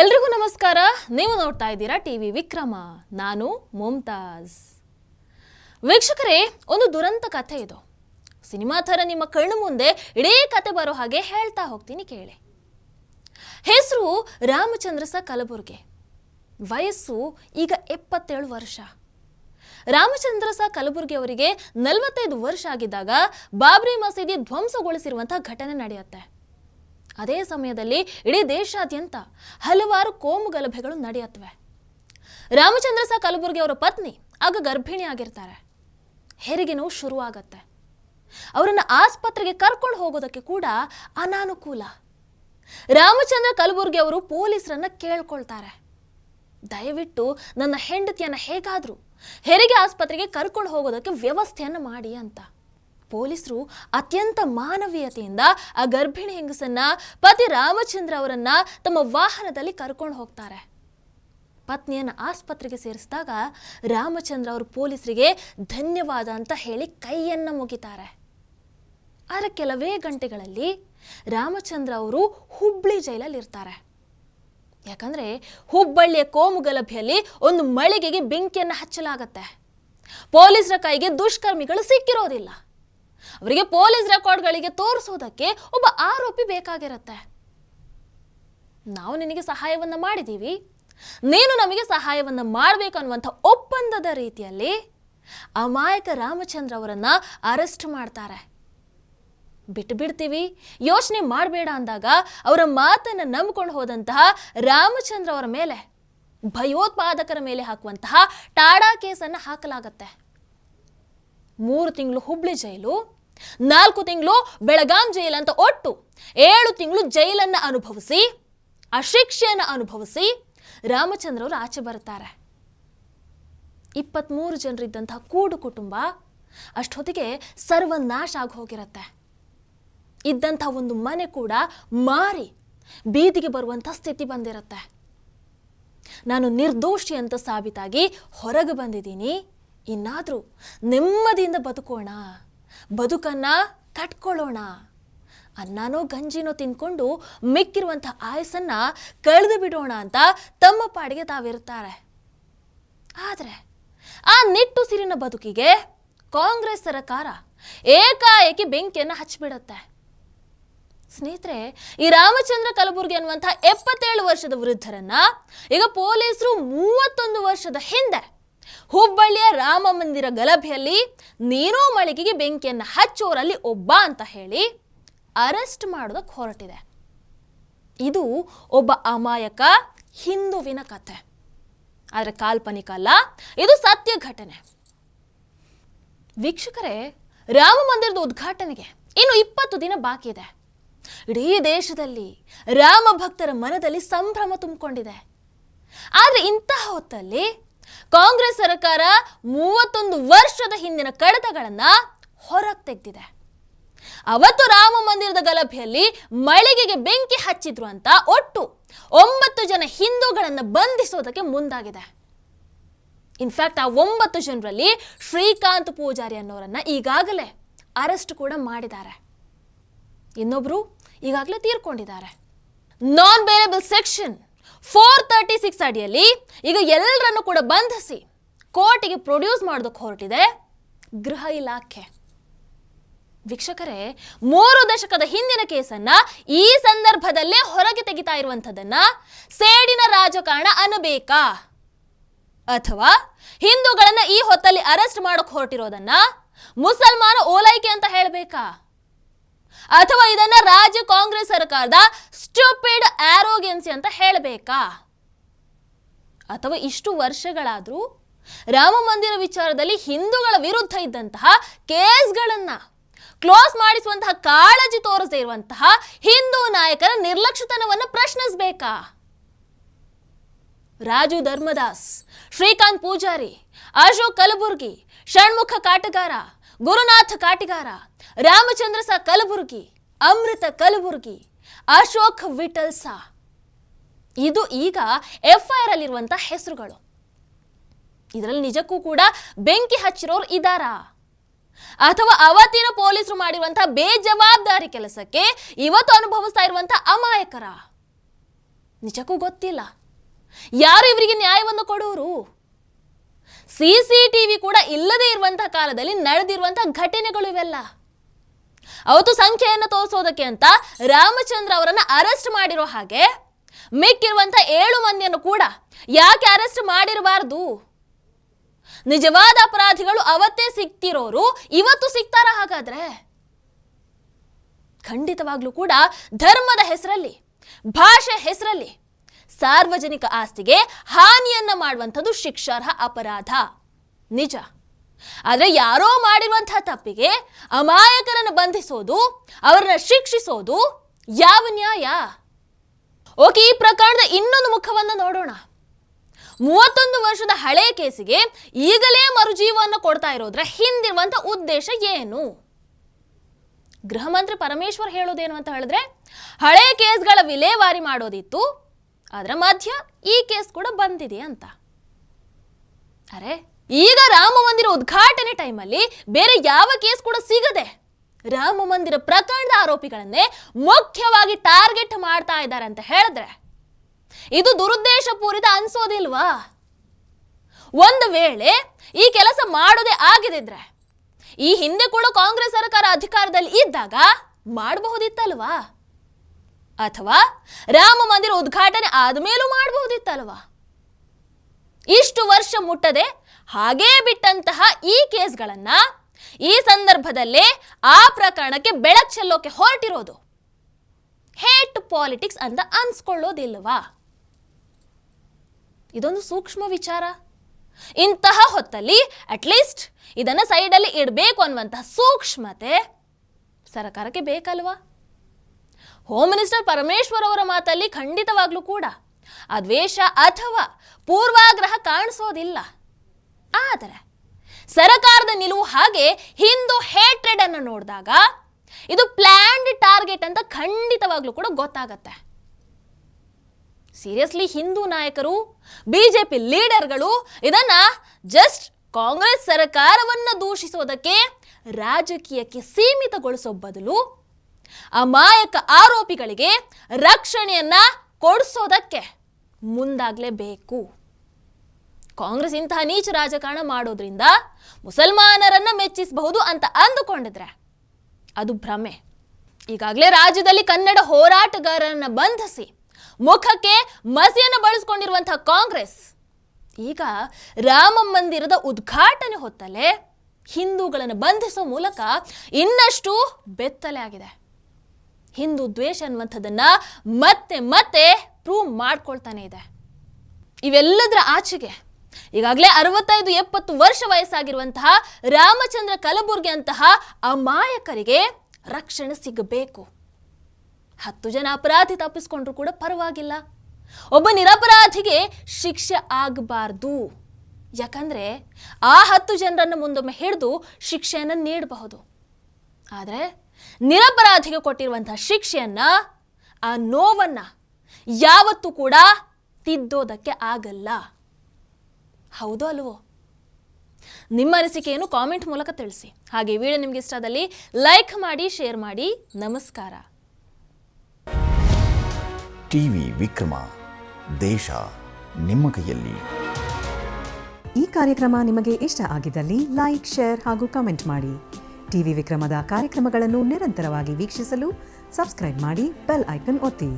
ಎಲ್ರಿಗೂ ನಮಸ್ಕಾರ. ನೀವು ನೋಡ್ತಾ ಇದ್ದೀರಾ ಟಿವಿ ವಿಕ್ರಮ. ನಾನು ಮುಮ್ತಾಜ್ ವೀಕ್ಷಕರೇ, ಒಂದು ದುರಂತ ಕಥೆ ಇದು. ಸಿನಿಮಾ ಥರ ನಿಮ್ಮ ಕಣ್ಣು ಮುಂದೆ ಇಡೀ ಕತೆ ಬರೋ ಹಾಗೆ ಹೇಳ್ತಾ ಹೋಗ್ತೀನಿ ಕೇಳಿ. ಹೆಸರು ರಾಮಚಂದ್ರ ಸ ಕಲಬುರ್ಗೆ. ವಯಸ್ಸು ಈಗ ಎಪ್ಪತ್ತೇಳು ವರ್ಷ. ರಾಮಚಂದ್ರ ಸ ಕಲಬುರ್ಗಿ ಅವರಿಗೆ ನಲವತ್ತೈದು ವರ್ಷ ಆಗಿದ್ದಾಗ ಬಾಬ್ರಿ ಮಸೀದಿ ಧ್ವಂಸಗೊಳಿಸಿರುವಂತಹ ಘಟನೆ ನಡೆಯುತ್ತೆ. ಅದೇ ಸಮಯದಲ್ಲಿ ಇಡೀ ದೇಶಾದ್ಯಂತ ಹಲವಾರು ಕೋಮು ಗಲಭೆಗಳು ನಡೆಯುತ್ತವೆ. ರಾಮಚಂದ್ರ ಸಹ ಕಲಬುರ್ಗಿ ಅವರ ಪತ್ನಿ, ಆಗ ಗರ್ಭಿಣಿ ಆಗಿರ್ತಾರೆ. ಹೆರಿಗೆ ನೋವು ಶುರುವಾಗತ್ತೆ. ಅವರನ್ನು ಆಸ್ಪತ್ರೆಗೆ ಕರ್ಕೊಂಡು ಹೋಗೋದಕ್ಕೆ ಕೂಡ ಅನಾನುಕೂಲ. ರಾಮಚಂದ್ರ ಕಲಬುರ್ಗಿ ಅವರು ಪೊಲೀಸರನ್ನ ಕೇಳ್ಕೊಳ್ತಾರೆ. ದಯವಿಟ್ಟು ನನ್ನ ಹೆಂಡತಿಯನ್ನು ಹೇಗಾದರೂ ಹೆರಿಗೆ ಆಸ್ಪತ್ರೆಗೆ ಕರ್ಕೊಂಡು ಹೋಗೋದಕ್ಕೆ ವ್ಯವಸ್ಥೆಯನ್ನು ಮಾಡಿ ಅಂತ. ಪೊಲೀಸರು ಅತ್ಯಂತ ಮಾನವೀಯತೆಯಿಂದ ಆ ಗರ್ಭಿಣಿ ಹೆಂಗಸನ್ನ ಪತಿ ರಾಮಚಂದ್ರ ಅವರನ್ನ ತಮ್ಮ ವಾಹನದಲ್ಲಿ ಕರ್ಕೊಂಡು ಹೋಗ್ತಾರೆ. ಪತ್ನಿಯನ್ನು ಆಸ್ಪತ್ರೆಗೆ ಸೇರಿಸಿದಾಗ ರಾಮಚಂದ್ರ ಅವರು ಪೊಲೀಸರಿಗೆ ಧನ್ಯವಾದ ಅಂತ ಹೇಳಿ ಕೈಯನ್ನು ಮುಗಿತಾರೆ. ಆದರೆ ಕೆಲವೇ ಗಂಟೆಗಳಲ್ಲಿ ರಾಮಚಂದ್ರ ಅವರು ಹುಬ್ಬಳ್ಳಿ ಜೈಲಲ್ಲಿ ಇರ್ತಾರೆ. ಯಾಕಂದರೆ ಹುಬ್ಬಳ್ಳಿಯ ಕೋಮು ಗಲಭೆಯಲ್ಲಿ ಒಂದು ಮಳಿಗೆಗೆ ಬೆಂಕಿಯನ್ನು ಹಚ್ಚಲಾಗತ್ತೆ. ಪೊಲೀಸರ ಕೈಗೆ ದುಷ್ಕರ್ಮಿಗಳು ಸಿಕ್ಕಿರೋದಿಲ್ಲ. ಅವರಿಗೆ ಪೊಲೀಸ್ ರೆಕಾರ್ಡ್ಗಳಿಗೆ ತೋರಿಸೋದಕ್ಕೆ ಒಬ್ಬ ಆರೋಪಿ ಬೇಕಾಗಿರುತ್ತೆ. ನಾವು ನಿನಗೆ ಸಹಾಯವನ್ನ ಮಾಡಿದ್ದೀವಿ ನೀನು ನಮಗೆ ಸಹಾಯವನ್ನ ಮಾಡಬೇಕು ಅನ್ನುವಂಥ ಒಪ್ಪಂದದ ರೀತಿಯಲ್ಲಿ ಅಮಾಯಕ ರಾಮಚಂದ್ರ ಅವರನ್ನ ಅರೆಸ್ಟ್ ಮಾಡ್ತಾರೆ. ಬಿಟ್ಟು ಬಿಡ್ತೀವಿ. ಯೋಚನೆ ಮಾಡಬೇಡ ಅಂದಾಗ ಅವರ ಮಾತನ್ನು ನಂಬಿಕೊಂಡು ಹೋದಂತಹ ರಾಮಚಂದ್ರ ಅವರ ಮೇಲೆ, ಭಯೋತ್ಪಾದಕರ ಮೇಲೆ ಹಾಕುವಂತಹ ಟಾಡಾ ಕೇಸನ್ನು ಹಾಕಲಾಗತ್ತೆ. ಮೂರು ತಿಂಗಳು ಹುಬ್ಳಿ ಜೈಲು ನಾಲ್ಕು ತಿಂಗಳು ಬೆಳಗಾಂ ಜೈಲ್ ಅಂತ ಒಟ್ಟು ಏಳು ತಿಂಗಳು ಜೈಲನ್ನು ಅನುಭವಿಸಿ, ಆ ಶಿಕ್ಷೆಯನ್ನು ಅನುಭವಿಸಿ ರಾಮಚಂದ್ರ ಅವರು ಆಚೆ ಬರ್ತಾರೆ. ಇಪ್ಪತ್ತ್ಮೂರು ಜನರಿದ್ದಂತಹ ಕೂಡು ಕುಟುಂಬ ಅಷ್ಟೊತ್ತಿಗೆ ಸರ್ವನಾಶ ಆಗಿ ಹೋಗಿರತ್ತೆ. ಇದ್ದಂಥ ಒಂದು ಮನೆ ಕೂಡ ಮಾರಿ ಬೀದಿಗೆ ಬರುವಂಥ ಸ್ಥಿತಿ ಬಂದಿರತ್ತೆ. ನಾನು ನಿರ್ದೋಷಿ ಅಂತ ಸಾಬೀತಾಗಿ ಹೊರಗೆ ಬಂದಿದ್ದೀನಿ. ಇನ್ನಾದರೂ ನೆಮ್ಮದಿಯಿಂದ ಬದುಕೋಣ. ಬದುಕನ್ನ ಕಟ್ಕೊಳ್ಳೋಣ ಅನ್ನನೋ ಗಂಜಿನೋ ತಿನ್ಕೊಂಡು ಮಿಕ್ಕಿರುವಂಥ ಆಯಸ್ಸನ್ನು ಕಳೆದು ಬಿಡೋಣ ಅಂತ ತಮ್ಮ ಪಾಡಿಗೆ ತಾವಿರ್ತಾರೆ ಆದರೆ ಆ ನಿಟ್ಟುಸಿರಿನ ಬದುಕಿಗೆ ಕಾಂಗ್ರೆಸ್ ಸರಕಾರ ಏಕಾಏಕಿ ಬೆಂಕಿಯನ್ನು ಹಚ್ಚಿಬಿಡುತ್ತೆ. ಸ್ನೇಹಿತರೆ, ಈ ರಾಮಚಂದ್ರ ಕಲಬುರ್ಗಿ ಅನ್ನುವಂಥ ಎಪ್ಪತ್ತೇಳು ವರ್ಷದ ವೃದ್ಧರನ್ನ ಈಗ ಪೊಲೀಸರು ಮೂವತ್ತೊಂದು ವರ್ಷದ ಹಿಂದೆ ಹುಬ್ಬಳ್ಳಿಯ ರಾಮ ಮಂದಿರ ಗಲಭೆಯಲ್ಲಿ ನೀರೋ ಮಳಿಗೆಗೆ ಬೆಂಕಿಯನ್ನು ಹಚ್ಚೋರಲ್ಲಿ ಒಬ್ಬ ಅಂತ ಹೇಳಿ ಅರೆಸ್ಟ್ ಮಾಡೋದಕ್ಕೆ ಹೊರಟಿದೆ. ಇದು ಒಬ್ಬ ಅಮಾಯಕ ಹಿಂದುವಿನ ಕಥೆ ಆದರೆ ಕಾಲ್ಪನಿಕ ಅಲ್ಲ, ಇದು ಸತ್ಯ ಘಟನೆ. ವೀಕ್ಷಕರೇ, ರಾಮ ಮಂದಿರದ ಉದ್ಘಾಟನೆಗೆ ಇನ್ನು ಇಪ್ಪತ್ತು ದಿನ ಬಾಕಿ ಇದೆ. ಇಡೀ ದೇಶದಲ್ಲಿ ರಾಮ ಭಕ್ತರ ಮನದಲ್ಲಿ ಸಂಭ್ರಮ ತುಂಬಿಕೊಂಡಿದೆ. ಆದರೆ ಇಂತಹ ಹೊತ್ತಲ್ಲಿ ಕಾಂಗ್ರೆಸ್ ಸರ್ಕಾರ ಮೂವತ್ತೊಂದು ವರ್ಷದ ಹಿಂದಿನ ಕಡತಗಳನ್ನ ಹೊರಗೆ ತೆಗೆದಿದೆ ಅವತ್ತು ರಾಮ ಮಂದಿರದ ಗಲಭೆಯಲ್ಲಿ ಮಳಿಗೆಗೆ ಬೆಂಕಿ ಹಚ್ಚಿದ್ರು ಅಂತ ಒಟ್ಟು ಒಂಬತ್ತು ಜನ ಹಿಂದೂಗಳನ್ನು ಬಂಧಿಸೋದಕ್ಕೆ ಮುಂದಾಗಿದೆ. ಇನ್ಫ್ಯಾಕ್ಟ್ ಆ ಒಂಬತ್ತು ಜನರಲ್ಲಿ ಶ್ರೀಕಾಂತ್ ಪೂಜಾರಿ ಅನ್ನೋರನ್ನ ಈಗಾಗಲೇ ಅರೆಸ್ಟ್ ಕೂಡ ಮಾಡಿದ್ದಾರೆ. ಇನ್ನೊಬ್ರು ಈಗಾಗಲೇ ತೀರ್ಕೊಂಡಿದ್ದಾರೆ. Non bailable section four thirty six ಅಡಿಯಲ್ಲಿ ಈಗ ಎಲ್ಲರನ್ನು ಕೂಡ ಬಂಧಿಸಿ ಕೋರ್ಟಿಗೆ ಪ್ರೊಡ್ಯೂಸ್ ಮಾಡೋದಕ್ಕೆ ಹೊರಟಿದೆ ಗೃಹ ಇಲಾಖೆ. ವೀಕ್ಷಕರೇ, ಮೂರು ದಶಕದ ಹಿಂದಿನ ಕೇಸನ್ನ ಈ ಸಂದರ್ಭದಲ್ಲೇ ಹೊರಗೆ ತೆಗಿತಾ ಇರುವಂಥದ್ದನ್ನ ಸೇಡಿನ ರಾಜಕಾರಣ ಅನ್ನಬೇಕಾ? ಅಥವಾ ಹಿಂದೂಗಳನ್ನ ಈ ಹೊತ್ತಲ್ಲಿ ಅರೆಸ್ಟ್ ಮಾಡಕ್ ಹೊರಟಿರೋದನ್ನ ಮುಸಲ್ಮಾನ ಓಲೈಕೆ ಅಂತ ಹೇಳಬೇಕಾ? ಅಥವಾ ಇದನ್ನ ರಾಜ್ಯ ಕಾಂಗ್ರೆಸ್ ಸರ್ಕಾರದ ಸ್ಟೂಪಿಡ್ ಆರೋಗ್ಯನ್ಸಿ ಅಂತ ಹೇಳಬೇಕಾ? ಅಥವಾ ಇಷ್ಟು ವರ್ಷಗಳಾದರೂ ರಾಮ ಮಂದಿರ ವಿಚಾರದಲ್ಲಿ ಹಿಂದೂಗಳ ವಿರುದ್ಧ ಇದ್ದಂತಹ ಕೇಸ್ಗಳನ್ನ ಕ್ಲೋಸ್ ಮಾಡಿಸುವಂತಹ ಕಾಳಜಿ ತೋರಿಸದೇ ಇರುವಂತಹ ಹಿಂದೂ ನಾಯಕರ ನಿರ್ಲಕ್ಷ್ಯತನವನ್ನು ಪ್ರಶ್ನಿಸಬೇಕಾ? ರಾಜು ಧರ್ಮದಾಸ್, ಶ್ರೀಕಾಂತ್ ಪೂಜಾರಿ, ಅಶೋಕ್ ಕಲಬುರ್ಗಿ, ಷಣ್ಮುಖ ಕಾಟಗಾರ, ಗುರುನಾಥ ಕಾಟಿಗಾರ ರಾಮಚಂದ್ರ ಸ ಕಲಬುರ್ಗಿ, ಅಮೃತ ಕಲಬುರ್ಗಿ ಅಶೋಕ್ ವಿಠಲ್ ಸಾ. ಇದು ಈಗ ಎಫ್ಐಆರ್ ಅಲ್ಲಿರುವಂತಹ ಹೆಸರುಗಳು. ಇದರಲ್ಲಿ ನಿಜಕ್ಕೂ ಕೂಡ ಬೆಂಕಿ ಹಚ್ಚಿರೋರು ಇದ್ದಾರಾ? ಅಥವಾ ಅವತ್ತಿನ ಪೊಲೀಸರು ಮಾಡಿರುವಂತಹ ಬೇಜವಾಬ್ದಾರಿ ಕೆಲಸಕ್ಕೆ ಇವತ್ತು ಅನುಭವಿಸ್ತಾ ಇರುವಂತಹ ಅಮಾಯಕರ? ನಿಜಕ್ಕೂ ಗೊತ್ತಿಲ್ಲ. ಯಾರು ಇವರಿಗೆ ನ್ಯಾಯವನ್ನು ಕೊಡೋರು? ಸಿ ಸಿ ಟಿ ವಿ ಕೂಡ ಇಲ್ಲದೇ ಇರುವಂತಹ ಕಾಲದಲ್ಲಿ ನಡೆದಿರುವಂತಹ ಘಟನೆಗಳು ಇವೆಲ್ಲ. ಅವತ್ತು ಸಂಖ್ಯೆಯನ್ನು ತೋರಿಸೋದಕ್ಕೆ ಅಂತ ರಾಮಚಂದ್ರ ಅವರನ್ನ ಅರೆಸ್ಟ್ ಮಾಡಿರೋ ಹಾಗೆ ಮಿಕ್ಕಿರುವಂತ ಏಳು ಮಂದಿಯನ್ನು ಕೂಡ ಯಾಕೆ ಅರೆಸ್ಟ್ ಮಾಡಿರಬಾರದು? ನಿಜವಾದ ಅಪರಾಧಿಗಳು ಅವತ್ತೇ ಸಿಕ್ತಿರೋರು ಇವತ್ತು ಸಿಗ್ತಾರ ಹಾಗಾದ್ರೆ? ಖಂಡಿತವಾಗ್ಲೂ ಕೂಡ ಧರ್ಮದ ಹೆಸರಲ್ಲಿ, ಭಾಷೆ ಹೆಸರಲ್ಲಿ ಸಾರ್ವಜನಿಕ ಆಸ್ತಿಗೆ ಹಾನಿಯನ್ನ ಮಾಡುವಂಥದ್ದು ಶಿಕ್ಷಾರ್ಹ ಅಪರಾಧ. ನಿಜ. ಆದರೆ ಯಾರೋ ಮಾಡಿರುವಂತಹ ತಪ್ಪಿಗೆ ಅಮಾಯಕರನ್ನು ಬಂಧಿಸೋದು, ಅವರನ್ನು ಶಿಕ್ಷಿಸೋದು ಯಾವ ನ್ಯಾಯ? ಓಕೆ, ಈ ಪ್ರಕರಣದ ಇನ್ನೊಂದು ಮುಖವನ್ನು ನೋಡೋಣ. ಮೂವತ್ತೊಂದು ವರ್ಷದ ಹಳೆಯ ಕೇಸಿಗೆ ಈಗಲೇ ಮರುಜೀವವನ್ನು ಕೊಡ್ತಾ ಇರೋದ್ರ ಹಿಂದಿರುವಂತ ಉದ್ದೇಶ ಏನು? ಗೃಹ ಮಂತ್ರಿ ಪರಮೇಶ್ವರ್ ಹೇಳೋದೇನು ಅಂತ ಹೇಳಿದ್ರೆ ಹಳೆಯ ಕೇಸ್ಗಳ ವಿಲೇವಾರಿ ಮಾಡೋದಿತ್ತು ಅದರ ಮಧ್ಯ ಈ ಕೇಸ್ ಕೂಡ ಬಂದಿದೆ ಅಂತ. ಅರೆ ಈಗ ರಾಮ ಮಂದಿರ ಉದ್ಘಾಟನೆ ಟೈಮಲ್ಲಿ ಬೇರೆ ಯಾವ ಕೇಸ್ ಕೂಡ ಸಿಗದೆ ರಾಮ ಮಂದಿರ ಪ್ರಕರಣದ ಆರೋಪಿಗಳನ್ನೇ ಮುಖ್ಯವಾಗಿ ಟಾರ್ಗೆಟ್ ಮಾಡ್ತಾ ಇದ್ದಾರೆ ಅಂತ ಹೇಳಿದ್ರೆ ಇದು ದುರುದ್ದೇಶ ಪೂರಿತ ಅನ್ಸೋದಿಲ್ವಾ? ಒಂದು ವೇಳೆ ಈ ಕೆಲಸ ಮಾಡೋದೇ ಆಗಿದಿದ್ರೆ, ಈ ಹಿಂದೆ ಕೂಡ ಕಾಂಗ್ರೆಸ್ ಸರ್ಕಾರ ಅಧಿಕಾರದಲ್ಲಿ ಇದ್ದಾಗ ಮಾಡಬಹುದಿತ್ತಲ್ವಾ? ಅಥವಾ ರಾಮ ಮಂದಿರ ಉದ್ಘಾಟನೆ ಆದ್ಮೇಲೂ ಮಾಡಬಹುದಿತ್ತಲ್ವಾ? ಇಷ್ಟು ವರ್ಷ ಮುಟ್ಟದೆ ಹಾಗೇ ಬಿಟ್ಟಂತಹ ಈ ಕೇಸ್ಗಳನ್ನ ಈ ಸಂದರ್ಭದಲ್ಲೇ ಆ ಪ್ರಕರಣಕ್ಕೆ ಬೆಳಕು ಚೆಲ್ಲೋಕೆ ಹೊರಟಿರೋದು. ಹೇಟ್ ಪಾಲಿಟಿಕ್ಸ್ ಅಂತ ಅನ್ಸ್ಕೊಳ್ಳೋದಿಲ್ವಾ? ಇದೊಂದು ಸೂಕ್ಷ್ಮ ವಿಚಾರ. ಇಂತಹ ಹೊತ್ತಲ್ಲಿ ಅಟ್ಲೀಸ್ಟ್ ಇದನ್ನ ಸೈಡಲ್ಲಿ ಇಡಬೇಕು ಅನ್ನುವಂತಹ ಸೂಕ್ಷ್ಮತೆ ಸರ್ಕಾರಕ್ಕೆ ಬೇಕಲ್ವಾ? ಹೋಮ್ ಮಿನಿಸ್ಟರ್ ಪರಮೇಶ್ವರ್ ಅವರ ಮಾತಲ್ಲಿ ಖಂಡಿತವಾಗ್ಲೂ ಕೂಡ ಆ ದ್ವೇಷ ಅಥವಾ ಪೂರ್ವಾಗ್ರಹ ಕಾಣಿಸೋದಿಲ್ಲ. ಆದರೆ ಸರಕಾರದ ನಿಲುವು ಹಾಗೆ ಹಿಂದೂ ಹೇಟ್ರೆಡ್ ಅನ್ನು ನೋಡಿದಾಗ ಇದು ಪ್ಲ್ಯಾಂಡ್ ಟಾರ್ಗೆಟ್ ಅಂತ ಖಂಡಿತವಾಗ್ಲೂ ಕೂಡ ಗೊತ್ತಾಗತ್ತೆ. ಸೀರಿಯಸ್ಲಿ ಹಿಂದೂ ನಾಯಕರು ಬಿಜೆಪಿ ಲೀಡರ್ಗಳು ಇದನ್ನ ಜಸ್ಟ್ ಕಾಂಗ್ರೆಸ್ ಸರಕಾರವನ್ನು ದೂಷಿಸೋದಕ್ಕೆ ರಾಜಕೀಯಕ್ಕೆ ಸೀಮಿತಗೊಳಿಸೋ ಬದಲು ಅಮಾಯಕ ಆರೋಪಿಗಳಿಗೆ ರಕ್ಷಣೆಯನ್ನ ಕೊಡಿಸೋದಕ್ಕೆ ಮುಂದಾಗಲೇಬೇಕು. ಕಾಂಗ್ರೆಸ್ ಇಂತಹ ನೀಚ ರಾಜಕಾರಣ ಮಾಡೋದ್ರಿಂದ ಮುಸಲ್ಮಾನರನ್ನ ಮೆಚ್ಚಿಸಬಹುದು ಅಂತ ಅಂದುಕೊಂಡಿದ್ರೆ ಅದು ಭ್ರಮೆ. ಈಗಾಗಲೇ ರಾಜ್ಯದಲ್ಲಿ ಕನ್ನಡ ಹೋರಾಟಗಾರರನ್ನ ಬಂಧಿಸಿ ಮುಖಕ್ಕೆ ಮಸಿಯನ್ನು ಬಳಸ್ಕೊಂಡಿರುವಂತಹ ಕಾಂಗ್ರೆಸ್ ಈಗ ರಾಮ ಮಂದಿರದ ಉದ್ಘಾಟನೆ ಹೊತ್ತಲೆ ಹಿಂದೂಗಳನ್ನು ಬಂಧಿಸೋ ಮೂಲಕ ಇನ್ನಷ್ಟು ಬೆತ್ತಲೆ ಆಗಿದೆ. ಹಿಂದೂ ದ್ವೇಷ ಅನ್ನುವಂಥದ್ದನ್ನ ಮತ್ತೆ ಮತ್ತೆ ಪ್ರೂವ್ ಮಾಡ್ಕೊಳ್ತಾನೆ ಇದೆ. ಇವೆಲ್ಲದರ ಆಚೆಗೆ ಈಗಾಗಲೇ ಅರವತ್ತೈದು, ಎಪ್ಪತ್ತು ವರ್ಷ ವಯಸ್ಸಾಗಿರುವಂತಹ ರಾಮಚಂದ್ರ ಕಲಬುರ್ಗಿ ಅಂತಹ ಅಮಾಯಕರಿಗೆ ರಕ್ಷಣೆ ಸಿಗಬೇಕು. ಹತ್ತು ಜನ ಅಪರಾಧಿ ತಪ್ಪಿಸ್ಕೊಂಡ್ರು ಕೂಡ ಪರವಾಗಿಲ್ಲ. ಒಬ್ಬ ನಿರಪರಾಧಿಗೆ ಶಿಕ್ಷೆ ಆಗಬಾರ್ದು. ಯಾಕಂದ್ರೆ ಆ ಹತ್ತು ಜನರನ್ನು ಮುಂದೊಮ್ಮೆ ಹಿಡಿದು ಶಿಕ್ಷೆಯನ್ನು ನೀಡಬಹುದು. ಆದರೆ ನಿರಪರಾಧಿಗೆ ಕೊಟ್ಟಿರುವಂತಹ ಶಿಕ್ಷೆಯನ್ನ, ಆ ನೋವನ್ನ ಯಾವತ್ತೂ ಕೂಡ ತಿದ್ದೋದಕ್ಕೆ ಆಗಲ್ಲ. ಹೌದೋ ಅಲ್ವೋ? ನಿಮ್ಮ ಅನಿಸಿಕೆಯನ್ನು ಕಾಮೆಂಟ್ ಮೂಲಕ ತಿಳಿಸಿ. ಹಾಗೆ ವಿಡಿಯೋ ನಿಮಗೆ ಇಷ್ಟ ಆದಲ್ಲಿ ಲೈಕ್ ಮಾಡಿ ಶೇರ್ ಮಾಡಿ. ನಮಸ್ಕಾರ. ಟಿವಿ ವಿಕ್ರಮ ದೇಶ ನಿಮ್ಮ ಕೈಯಲ್ಲಿ. ಈ ಕಾರ್ಯಕ್ರಮ ನಿಮಗೆ ಇಷ್ಟ ಆಗಿದ್ದಲ್ಲಿ ಲೈಕ್ ಶೇರ್ ಹಾಗೂ ಕಮೆಂಟ್ ಮಾಡಿ. ಟಿವಿ ವಿಕ್ರಮದ ಕಾರ್ಯಕ್ರಮಗಳನ್ನು ನಿರಂತರವಾಗಿ ವೀಕ್ಷಿಸಲು ಸಬ್ಸ್ಕ್ರೈಬ್ ಮಾಡಿ ಬೆಲ್ ಐಕನ್ ಒತ್ತಿ.